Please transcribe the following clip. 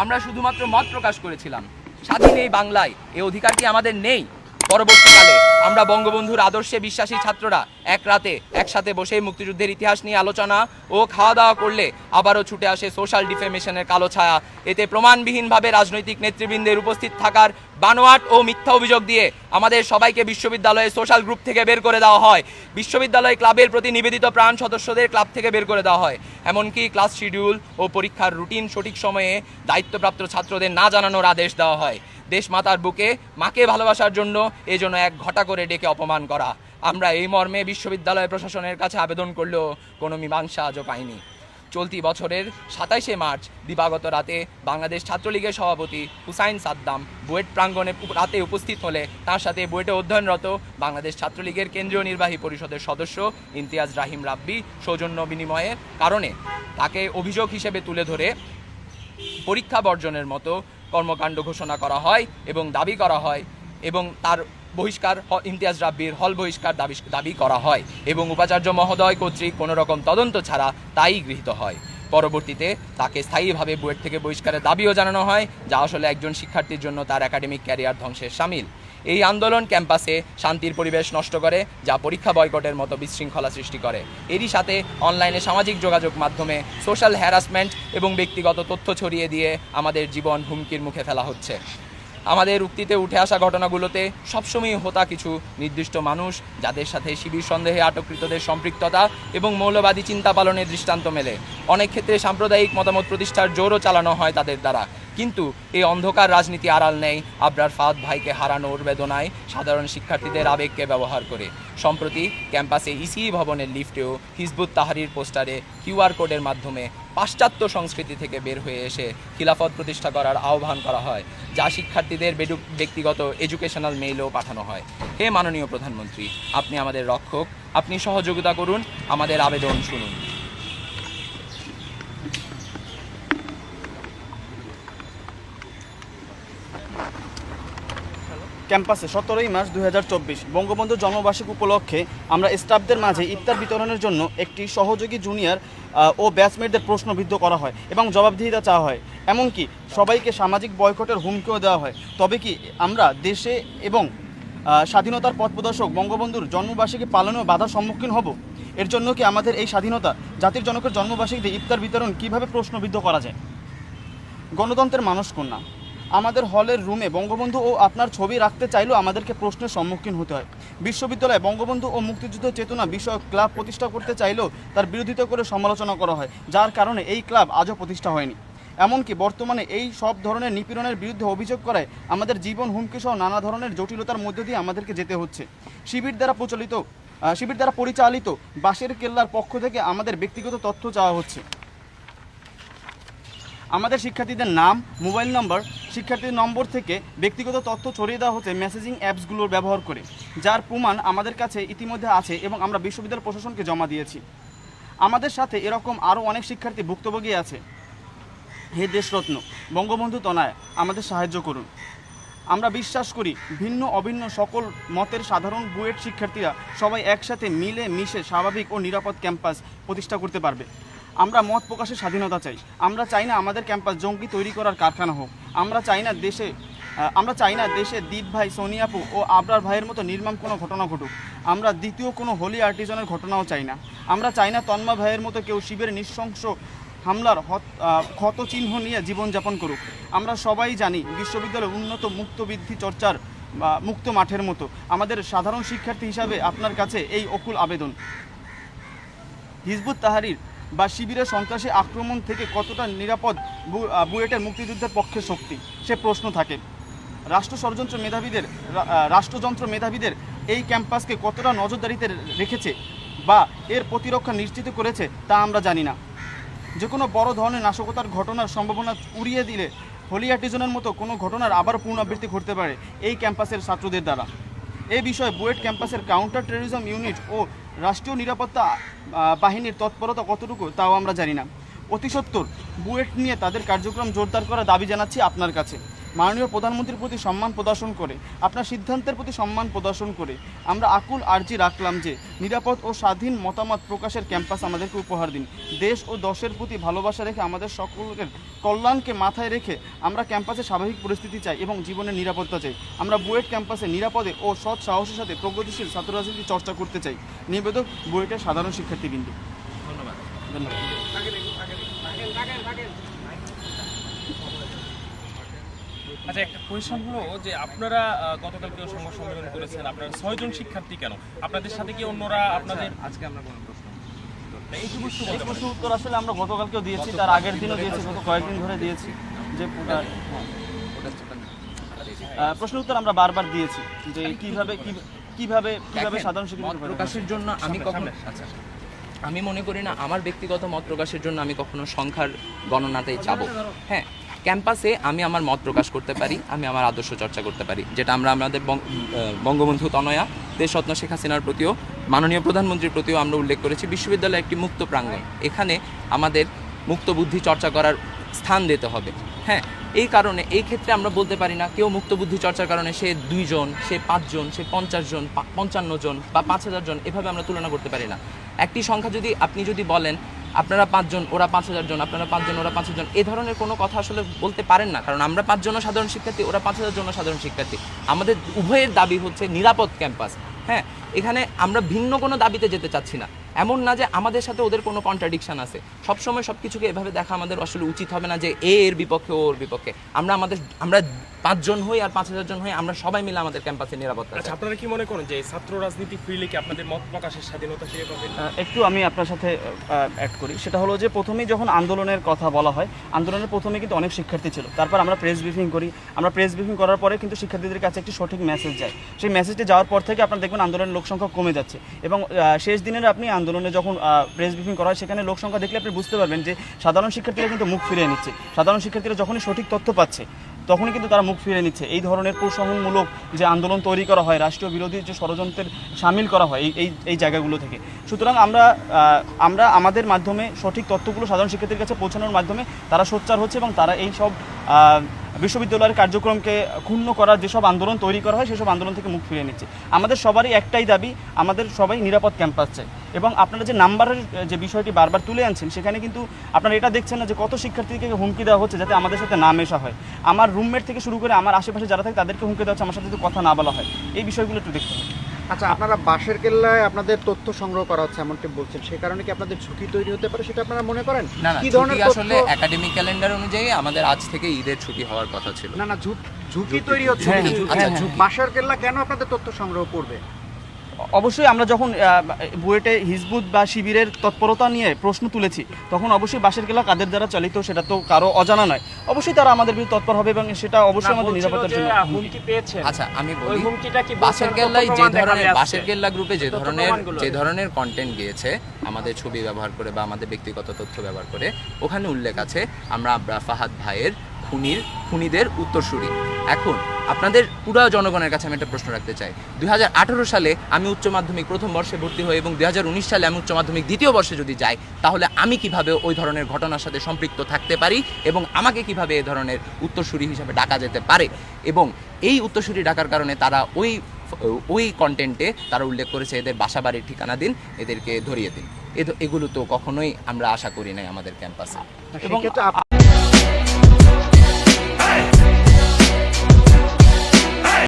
আমরা শুধুমাত্র মত প্রকাশ করেছিলাম। স্বাধীন এই বাংলায় এই অধিকারটি আমাদের নেই? পরবর্তীকালে আমরা বঙ্গবন্ধুর আদর্শে বিশ্বাসী ছাত্ররা এক রাতে একসাথে বসে মুক্তিযুদ্ধের ইতিহাস নিয়ে আলোচনা ও খাওয়া দাওয়া করলে আবারও ছুটে আসে সোশ্যাল ডিফেমেশনের কালো ছায়া। এতে প্রমাণবিহীনভাবে রাজনৈতিক নেতৃবৃন্দের উপস্থিত থাকার বানোয়াট ও মিথ্যা অভিযোগ দিয়ে আমাদের সবাইকে বিশ্ববিদ্যালয়ে সোশ্যাল গ্রুপ থেকে বের করে দেওয়া হয়। বিশ্ববিদ্যালয় ক্লাবের প্রতি নিবেদিত প্রাণ সদস্যদের ক্লাব থেকে বের করে দেওয়া হয়। এমনকি ক্লাস শিডিউল ও পরীক্ষার রুটিন সঠিক সময়ে দায়িত্বপ্রাপ্ত ছাত্রদের না জানানোর আদেশ দেওয়া হয়। দেশ মাতার বুকে মাকে ভালোবাসার জন্য এজন্য এক ঘটা করে ডেকে অপমান করা। আমরা এই মর্মে বিশ্ববিদ্যালয় প্রশাসনের কাছে আবেদন করলেও কোনো মীমাংসা আজও পাইনি। চলতি বছরের সাতাইশে মার্চ, দিবাগত রাতে বাংলাদেশ ছাত্রলীগের সভাপতি হুসাইন সাদ্দাম বুয়েট প্রাঙ্গণে রাতে উপস্থিত হলে তার সাথে বুয়েটে অধ্যয়নরত বাংলাদেশ ছাত্রলীগের কেন্দ্রীয় নির্বাহী পরিষদের সদস্য ইমতিয়াজ রাহিম রাব্বি সৌজন্য বিনিময়ের কারণে তাকে অভিযোগ হিসেবে তুলে ধরে পরীক্ষা বর্জনের মতো কর্মকাণ্ড ঘোষণা করা হয় এবং দাবি করা হয় এবং তার বহিষ্কার ইমতিয়াজ রাব্বির হল বহিষ্কার দাবি দাবি করা হয় এবং উপাচার্য মহোদয় কর্তৃক কোনো রকম তদন্ত ছাড়া তাই গৃহীত হয়। পরবর্তীতে তাকে স্থায়ীভাবে বুয়েট থেকে বহিষ্কারের দাবিও জানানো হয়, যা আসলে একজন শিক্ষার্থীর জন্য তার একাডেমিক ক্যারিয়ার ধ্বংসের সামিল। এই আন্দোলন ক্যাম্পাসে শান্তির পরিবেশ নষ্ট করে, যা পরীক্ষা বয়কটের মতো বিশৃঙ্খলা সৃষ্টি করে। এরই সাথে অনলাইনে সামাজিক যোগাযোগ মাধ্যমে সোশ্যাল হ্যারাসমেন্ট এবং ব্যক্তিগত তথ্য ছড়িয়ে দিয়ে আমাদের জীবন হুমকির মুখে ফেলা হচ্ছে। আমাদের উক্তিতে উঠে আসা ঘটনাগুলোতে সবসময় হতা কিছু নির্দিষ্ট মানুষ, যাদের সাথে শিবির সন্দেহে আটককৃতদের সম্পৃক্ততা এবং মৌলবাদী চিন্তা পালনের দৃষ্টান্ত মেলে। অনেক ক্ষেত্রে সাম্প্রদায়িক মতামত প্রতিষ্ঠার জোরও চালানো হয় তাদের দ্বারা। কিন্তু এই অন্ধকার রাজনীতি আড়াল নেই, আবরার ফাদ ভাইকে হারানোর বেদনায় সাধারণ শিক্ষার্থীদের আবেগকে ব্যবহার করে। সম্প্রতি ক্যাম্পাসে ইসি ভবনের লিফটেও হিজবুত তাহারির পোস্টারে কিউআর কোডের মাধ্যমে পাশ্চাত্য সংস্কৃতি থেকে বের হয়ে এসে খিলাফত প্রতিষ্ঠা করার আহ্বান করা হয়, যা শিক্ষার্থীদের ব্যক্তিগত এডুকেশনাল মেইলও পাঠানো হয়। হে মাননীয় প্রধানমন্ত্রী, আপনি আমাদের রক্ষক, আপনি সহযোগিতা করুন, আমাদের আবেদন শুনুন। ক্যাম্পাসে সতেরোই মার্চ দুই হাজার চব্বিশ, বঙ্গবন্ধু জন্মবার্ষিকী উপলক্ষে আমরা স্টাফদের মাঝে ইফতার বিতরণের জন্য একটি সহযোগী জুনিয়র ও ব্যাচমেটদের প্রশ্নবিদ্ধ করা হয় এবং জবাবদিহিতা চাওয়া হয়। এমনকি সবাইকে সামাজিক বয়কটের হুমকিও দেওয়া হয়। তবে কি আমরা দেশে এবং স্বাধীনতার পথ প্রদর্শক বঙ্গবন্ধুর জন্মবার্ষিকী পালনেও বাধার সম্মুখীন হব? এর জন্য কি আমাদের এই স্বাধীনতা জাতির জনকের জন্মবার্ষিকীতে ইফতার বিতরণ কীভাবে প্রশ্নবিদ্ধ করা যায়? গণতন্ত্রের মানুষ কন্যা আমাদের হলের রুমে বঙ্গবন্ধু ও আপনার ছবি রাখতে চাইলেও আমাদেরকে প্রশ্নের সম্মুখীন হতে হয়। বিশ্ববিদ্যালয়ে বঙ্গবন্ধু ও মুক্তিযুদ্ধ চেতনা বিষয়ক ক্লাব প্রতিষ্ঠা করতে চাইলেও তার বিরোধিতা করে সমালোচনা করা হয়, যার কারণে এই ক্লাব আজও প্রতিষ্ঠা হয়নি। এমনকি বর্তমানে এই সব ধরনের নিপীড়নের বিরুদ্ধে অভিযোগ করায় আমাদের জীবন হুমকি সহ নানা ধরনের জটিলতার মধ্যে দিয়ে আমাদেরকে যেতে হচ্ছে। শিবির দ্বারা প্রচলিত শিবির দ্বারা পরিচালিত বাঁশের কেল্লার পক্ষ থেকে আমাদের ব্যক্তিগত তথ্য চাওয়া হচ্ছে। আমাদের শিক্ষার্থীদের নাম, মোবাইল নম্বর, শিক্ষার্থীর নম্বর থেকে ব্যক্তিগত তথ্য ছড়িয়ে দেওয়া হচ্ছে মেসেজিং অ্যাপসগুলোর ব্যবহার করে, যার প্রমাণ আমাদের কাছে ইতিমধ্যে আছে এবং আমরা বিশ্ববিদ্যালয় প্রশাসনকে জমা দিয়েছি। আমাদের সাথে এরকম আরও অনেক শিক্ষার্থী ভুক্তভোগী আছে। হে দেশরত্ন, বঙ্গবন্ধু তনায়, আমাদের সাহায্য করুন। আমরা বিশ্বাস করি ভিন্ন অভিন্ন সকল মতের সাধারণ বুয়েট শিক্ষার্থীরা সবাই একসাথে মিলে মিশে স্বাভাবিক ও নিরাপদ ক্যাম্পাস প্রতিষ্ঠা করতে পারবে। আমরা মত প্রকাশের স্বাধীনতা চাই। আমরা চাই না আমাদের ক্যাম্পাস জঙ্গি তৈরি করার কারখানা হোক। আমরা চাই না দেশে আমরা চাই না দেশে দীপ ভাই সোনিয়াপু ও আবরার ভাইয়ের মতো নির্মম কোনো ঘটনা ঘটুক। আমরা দ্বিতীয় কোনো হোলি আর্টিজনের ঘটনাও চাই না। আমরা চাই না তন্মা ভাইয়ের মতো কেউ শিবের নৃশংস হামলার ক্ষতচিহ্ন নিয়ে জীবনযাপন করুক। আমরা সবাই জানি বিশ্ববিদ্যালয় উন্নত মুক্ত বৃদ্ধি চর্চার মুক্ত মাঠের মতো। আমাদের সাধারণ শিক্ষার্থী হিসাবে আপনার কাছে এই অকুল আবেদন। হিজবুত তাহারির বা শিবিরের সন্ত্রাসী আক্রমণ থেকে কতটা নিরাপদ বুয়েটের মুক্তিযুদ্ধের পক্ষে শক্তি? সে প্রশ্ন থাকে। রাষ্ট্র ষড়যন্ত্র মেধাবীদের রাষ্ট্রযন্ত্র মেধাবীদের এই ক্যাম্পাসকে কতটা নজরদারিতে রেখেছে বা এর প্রতিরক্ষা নিশ্চিত করেছে তা আমরা জানি না। যে কোনো বড় ধরনের নাশকতার ঘটনার সম্ভাবনা উড়িয়ে দিলে হোলি আর্টিজনের মতো কোনো ঘটনার আবার পুনরাবৃত্তি ঘটতে পারে এই ক্যাম্পাসের ছাত্রদের দ্বারা। এ বিষয়ে বুয়েট ক্যাম্পাসের কাউন্টার টেরোরিজম ইউনিট ও রাষ্ট্রীয় নিরাপত্তা বাহিনীর তৎপরতা কতটুকু তাও আমরা জানি না। অতি সত্বর বুয়েট নিয়ে তাদের কার্যক্রম জোরদার করার দাবি জানাচ্ছি আপনার কাছে। মাননীয় প্রধানমন্ত্রীর প্রতি সম্মান প্রদর্শন করে আপনার সিদ্ধান্তের প্রতি সম্মান প্রদর্শন করে আমরা আকুল আর্জি রাখলাম যে নিরাপদ ও স্বাধীন মতামত প্রকাশের ক্যাম্পাস আমাদেরকে উপহার দিন। দেশ ও দশের প্রতি ভালোবাসা রেখে আমাদের সকলের কল্যাণকে মাথায় রেখে আমরা ক্যাম্পাসে স্বাভাবিক পরিস্থিতি চাই এবং জীবনের নিরাপত্তা চাই। আমরা বুয়েট ক্যাম্পাসে নিরাপদে ও সৎ সাহসের সাথে প্রগতিশীল ছাত্র রাজনীতি চর্চা করতে চাই। নিবেদক বুয়েটের সাধারণ শিক্ষার্থীবৃন্দ। ধন্যবাদ। ধন্যবাদ। আচ্ছা একটা কোয়েশন হলো যে আপনারা গতকালকে সংবাদ সম্মেলন করেছেন আপনারা ছয়জন শিক্ষার্থী কেন? আপনাদের সাথে কি অন্যরা আপনাদের আজকে আমরা কোনো প্রশ্ন এই প্রশ্ন উত্তর আসলে আমরা গতকালকেও দিয়েছি তার আগের দিনও দিয়েছি গত কয়েকদিন ধরে দিয়েছি। যে। আহ, প্রশ্ন উত্তর আমরা বারবার দিয়েছি যে কীভাবে কি- কীভাবে কীভাবে সাধারণ মত প্রকাশের জন্য আমি কখনো। আচ্ছা আমি মনে করি না আমার ব্যক্তিগত মত প্রকাশের জন্য আমি কখনো সংখ্যার গণনাতে যাব। হ্যাঁ ক্যাম্পাসে আমি আমার মত প্রকাশ করতে পারি, আমি আমার আদর্শ চর্চা করতে পারি, যেটা আমরা আমাদের বঙ্গবন্ধু তনয়া দেশরত্ন শেখ হাসিনার প্রতিও, মাননীয় প্রধানমন্ত্রীর প্রতিও আমরা উল্লেখ করেছি, বিশ্ববিদ্যালয় একটি মুক্ত প্রাঙ্গণ। এখানে আমাদের মুক্ত বুদ্ধি চর্চা করার স্থান দিতে হবে। হ্যাঁ এই কারণে, এই ক্ষেত্রে আমরা বলতে পারি না, কেউ মুক্ত বুদ্ধি চর্চার কারণে সে দুইজন সে পাঁচজন সে পঞ্চাশ জন পঞ্চান্ন জন বা পাঁচ হাজার জন, এভাবে আমরা তুলনা করতে পারি না। একটি সংখ্যা যদি আপনি যদি বলেন আপনারা পাঁচজন, ওরা পাঁচ হাজার জন, আপনারা পাঁচজন, ওরা পাঁচ হাজার জন। এ ধরনের কোনো কথা আসলে বলতে পারেন না, কারণ আমরা পাঁচজন সাধারণ শিক্ষার্থী, ওরা পাঁচ হাজার জন সাধারণ শিক্ষার্থী। আমাদের উভয়ের দাবি হচ্ছে নিরাপদ ক্যাম্পাস। হ্যাঁ এখানে আমরা ভিন্ন কোনো দাবিতে যেতে চাচ্ছি না। এমন না যে আমাদের সাথে ওদের কোনো কন্ট্রাডিকশান আছে। সবসময় সব কিছুকে এভাবে দেখা আমাদের আসলে উচিত হবে না যে এ এর বিপক্ষে ও ওর বিপক্ষে। আমরা আমাদের আমরা পাঁচজন হই আর পাঁচ হাজার জন হই আমরা সবাই মিলে আমাদের ক্যাম্পাসে নিরাপত্তা আচ্ছা। আপনারা কি মনে করেন যে ছাত্র রাজনীতি ফিরলে কি আপনাদের মত প্রকাশের স্বাধীনতা ফিরে আহ, একটু আমি আপনার সাথে অ্যাড করি। সেটা হলো যে প্রথমেই যখন আন্দোলনের কথা বলা হয় আন্দোলনের প্রথমে কিন্তু অনেক শিক্ষার্থী ছিল। তারপর আমরা প্রেস ব্রিফিং করি। আমরা প্রেস ব্রিফিং করার পরে কিন্তু শিক্ষার্থীদের কাছে একটি সঠিক মেসেজ যায়। সেই মেসেজটি যাওয়ার পর থেকে আপনারা দেখবেন আন্দোলনের লোক সংখ্যা কমে যাচ্ছে। এবং শেষ দিনের আপনি আন্দোলনে যখন প্রেস ব্রিফিং করা হয়, সেখানে লোক সংখ্যা দেখলে আপনি বুঝতে পারবেন যে সাধারণ শিক্ষার্থীরা কিন্তু মুখ ফিরিয়ে নিচ্ছে। সাধারণ শিক্ষার্থীরা যখনই সঠিক তথ্য পাচ্ছে, তখনই কিন্তু তারা মুখ ফিরে নিচ্ছে। এই ধরনের প্রশমনমূলক যে আন্দোলন তৈরি করা হয়, রাষ্ট্রীয় বিরোধী যে ষড়যন্ত্রের সামিল করা হয়, এই এই জায়গাগুলো থেকে। সুতরাং আমরা আমরা আমাদের মাধ্যমে সঠিক তথ্যগুলো সাধারণ শিক্ষার্থীর কাছে পৌঁছানোর মাধ্যমে তারা সোচ্চার হচ্ছে এবং তারা এই সব বিশ্ববিদ্যালয়ের কার্যক্রমকে ক্ষুণ্ণ করার যেসব আন্দোলন তৈরি করা হয়, সেসব আন্দোলন থেকে মুখ ফিরিয়ে নিচ্ছে। আমাদের সবারই একটাই দাবি, আমাদের সবাই নিরাপদ ক্যাম্পাস চাই। এবং আপনারা যে নাম্বারের, যে বিষয়টি বারবার তুলে আনছেন, সেখানে কিন্তু আপনারা এটা দেখছেন না যে কত শিক্ষার্থীকে হুমকি দেওয়া হচ্ছে যাতে আমাদের সাথে না মেশা হয়। আমার রুমমেট থেকে শুরু করে আমার আশেপাশে যারা থাকে, তাদেরকে হুমকি দেওয়া হচ্ছে, আমার সাথে কথা না বলা হয়। এই বিষয়গুলো একটু দেখতে হবে। আচ্ছা আপনারা বাঁশের কেল্লায় আপনাদের তথ্য সংগ্রহ করা হচ্ছে এমনটি বলছেন সেই কারণে কি আপনাদের ঝুঁকি তৈরি হতে পারে সেটা আপনারা মনে করেন? না কি ধরনের আসলে একাডেমিক ক্যালেন্ডার অনুযায়ী আমাদের আজ থেকে ঈদের ছুটি হওয়ার কথা ছিল। না না ঝুঁকি তৈরি হচ্ছে আচ্ছা হ্যাঁ, হ্যাঁ, ঝুঁকি। বাঁশের কেল্লা কেন আপনাদের তথ্য সংগ্রহ করবে? অবশ্যই আমরা যখন বুয়েটে হিজবুত বা শিবিরের তৎপরতা নিয়ে প্রশ্ন তুলেছি তখন অবশ্যই বাসের কেলা কাদের দ্বারা চালিত সেটা তো কারও অজানা নয়। অবশ্যই তারা আমাদের বিরুদ্ধে তৎপর হবে এবং সেটা অবশ্যই আমাদের নিরাপত্তার জন্য। হুমকি আচ্ছা আমি বলি হুমকিটা কি বাসের যে ধরনের বাসের? কেল্লা গ্রুপে যে ধরনের যে ধরনের কন্টেন্ট গিয়েছে আমাদের ছবি ব্যবহার করে বা আমাদের ব্যক্তিগত তথ্য ব্যবহার করে ওখানে উল্লেখ আছে আমরা আব্রা ফাহাদ ভাইয়ের খুনির খুনিদের উত্তরসূরি। এখন আপনাদের পুরো জনগণের কাছে আমি একটা প্রশ্ন রাখতে চাই। দুই হাজার আঠেরো সালে আমি উচ্চ মাধ্যমিক প্রথম বর্ষে ভর্তি হই এবং দুই হাজার উনিশ সালে আমি উচ্চ মাধ্যমিক দ্বিতীয় বর্ষে যদি যাই তাহলে আমি কীভাবে ওই ধরনের ঘটনার সাথে সম্পৃক্ত থাকতে পারি এবং আমাকে কীভাবে এই ধরনের উত্তরসূরি হিসাবে ডাকা যেতে পারে? এবং এই উত্তরসূরি ডাকার কারণে তারা ওই ওই কন্টেন্টে তারা উল্লেখ করেছে এদের বাসা বাড়ির ঠিকানা দিন এদেরকে ধরিয়ে দিন। এগুলো তো কখনোই আমরা আশা করি নাই আমাদের ক্যাম্পাসে এবং